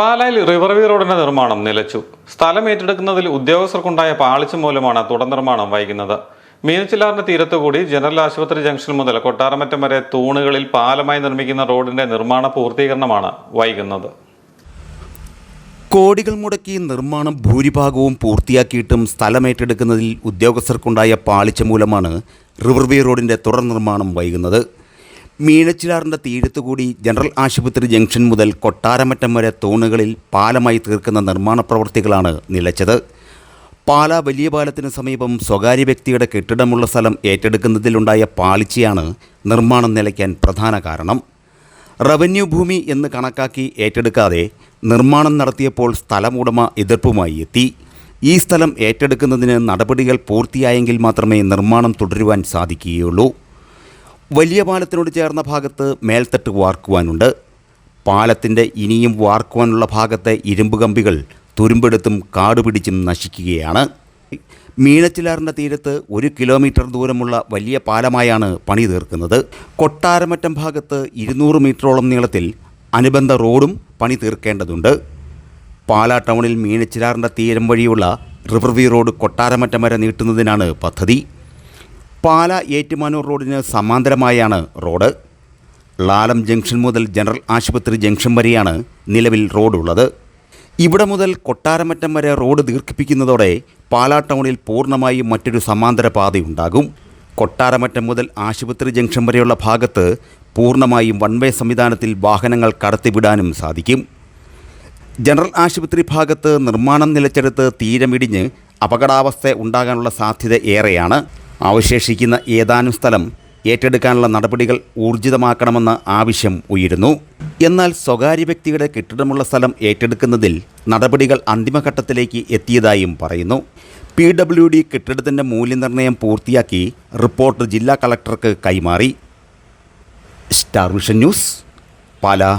പാലായിൽ റിവർവി റോഡിന്റെ നിർമ്മാണം നിലച്ചു. സ്ഥലം ഏറ്റെടുക്കുന്നതിൽ ഉദ്യോഗസ്ഥർക്കുണ്ടായ പാളിച്ച മൂലമാണ് തുടർ നിർമ്മാണം വൈകുന്നത്. മീനച്ചിലാറിന്റെ തീരത്തുകൂടി ജനറൽ ആശുപത്രി ജംഗ്ഷൻ മുതൽ കൊട്ടാരമറ്റം വരെ തൂണുകളിൽ പാലമായി നിർമ്മിക്കുന്ന റോഡിന്റെ നിർമ്മാണ പൂർത്തീകരണമാണ് വൈകുന്നത്. കോടികൾ മുടക്കി നിർമ്മാണം ഭൂരിഭാഗവും പൂർത്തിയാക്കിയിട്ടും സ്ഥലമേറ്റെടുക്കുന്നതിൽ ഉദ്യോഗസ്ഥർക്കുണ്ടായ പാളിച്ച മൂലമാണ് റിവർവേ റോഡിന്റെ തുടർ നിർമ്മാണം വൈകുന്നത്. മീനച്ചിലാറിന്റെ തീരത്തുകൂടി ജനറൽ ആശുപത്രി ജംഗ്ഷൻ മുതൽ കൊട്ടാരമറ്റം വരെ തൂണുകളിൽ പാലമായി തീർക്കുന്ന നിർമ്മാണ പ്രവൃത്തികളാണ് നിലച്ചത്. പാല വലിയ പാലത്തിന് സമീപം സ്വകാര്യ വ്യക്തിയുടെ കെട്ടിടമുള്ള സ്ഥലം ഏറ്റെടുക്കുന്നതിലുണ്ടായ പാളിച്ചയാണ് നിർമ്മാണം നിലയ്ക്കാൻ പ്രധാന കാരണം. റവന്യൂ ഭൂമി എന്ന് കണക്കാക്കി ഏറ്റെടുക്കാതെ നിർമ്മാണം നടത്തിയപ്പോൾ സ്ഥലമുടമ എതിർപ്പുമായി എത്തി. ഈ സ്ഥലം ഏറ്റെടുക്കുന്നതിന് നടപടികൾ പൂർത്തിയായെങ്കിൽ മാത്രമേ നിർമ്മാണം തുടരുവാൻ സാധിക്കുകയുള്ളൂ. വലിയ പാലത്തിനോട് ചേർന്ന ഭാഗത്ത് മേൽത്തട്ട് വാർക്കുവാനുണ്ട്. പാലത്തിന്റെ ഇനിയും വാർക്കുവാനുള്ള ഭാഗത്തെ ഇരുമ്പ് കമ്പികൾ തുരുമ്പെടുത്തും കാടുപിടിച്ചും നശിക്കുകയാണ്. മീനച്ചിലാറിന്റെ തീരത്ത് ഒരു കിലോമീറ്റർ ദൂരമുള്ള വലിയ പാലമായാണ് പണി തീർക്കുന്നത്. കൊട്ടാരമറ്റം ഭാഗത്ത് ഇരുന്നൂറ് മീറ്ററോളം നീളത്തിൽ അനുബന്ധ റോഡും പണി തീർക്കേണ്ടതുണ്ട്. പാലാ ടൗണിൽ മീനച്ചിലാറിന്റെ തീരം വഴിയുള്ള റിവർവി റോഡ് കൊട്ടാരമറ്റം വരെ നീട്ടുന്നതിനാണ് പദ്ധതി. പാല ഏറ്റുമാനൂർ റോഡിന് സമാന്തരമായാണ് റോഡ്. ലാലം ജംഗ്ഷൻ മുതൽ ജനറൽ ആശുപത്രി ജംഗ്ഷൻ വരെയാണ് നിലവിൽ റോഡുള്ളത്. ഇവിടെ മുതൽ കൊട്ടാരമറ്റം വരെ റോഡ് ദീർഘിപ്പിക്കുന്നതോടെ പാലാ ടൗണിൽ പൂർണമായും മറ്റൊരു സമാന്തര പാതയുണ്ടാകും. കൊട്ടാരമറ്റം മുതൽ ആശുപത്രി ജംഗ്ഷൻ വരെയുള്ള ഭാഗത്ത് പൂർണമായും വൺ വേ സംവിധാനത്തിൽ വാഹനങ്ങൾ കടത്തിവിടാനും സാധിക്കും. ജനറൽ ആശുപത്രി ഭാഗത്ത് നിർമ്മാണം നിലച്ചെടുത്ത് തീരമിടിഞ്ഞ് അപകടാവസ്ഥ ഉണ്ടാകാനുള്ള സാധ്യത ഏറെയാണ്. അവശേഷിക്കുന്ന ഏതാനും സ്ഥലം ഏറ്റെടുക്കാനുള്ള നടപടികൾ ഊർജിതമാക്കണമെന്ന ആവശ്യം ഉയരുന്നു. എന്നാൽ സ്വകാര്യ വ്യക്തിയുടെ കെട്ടിടമുള്ള സ്ഥലം ഏറ്റെടുക്കുന്നതിൽ നടപടികൾ അന്തിമഘട്ടത്തിലേക്ക് എത്തിയതായും പറയുന്നു. പി ഡബ്ല്യു ഡി കെട്ടിടത്തിന്റെ മൂല്യനിർണയം പൂർത്തിയാക്കി റിപ്പോർട്ട് ജില്ലാ കളക്ടർക്ക് കൈമാറി. Star Vision News Pala.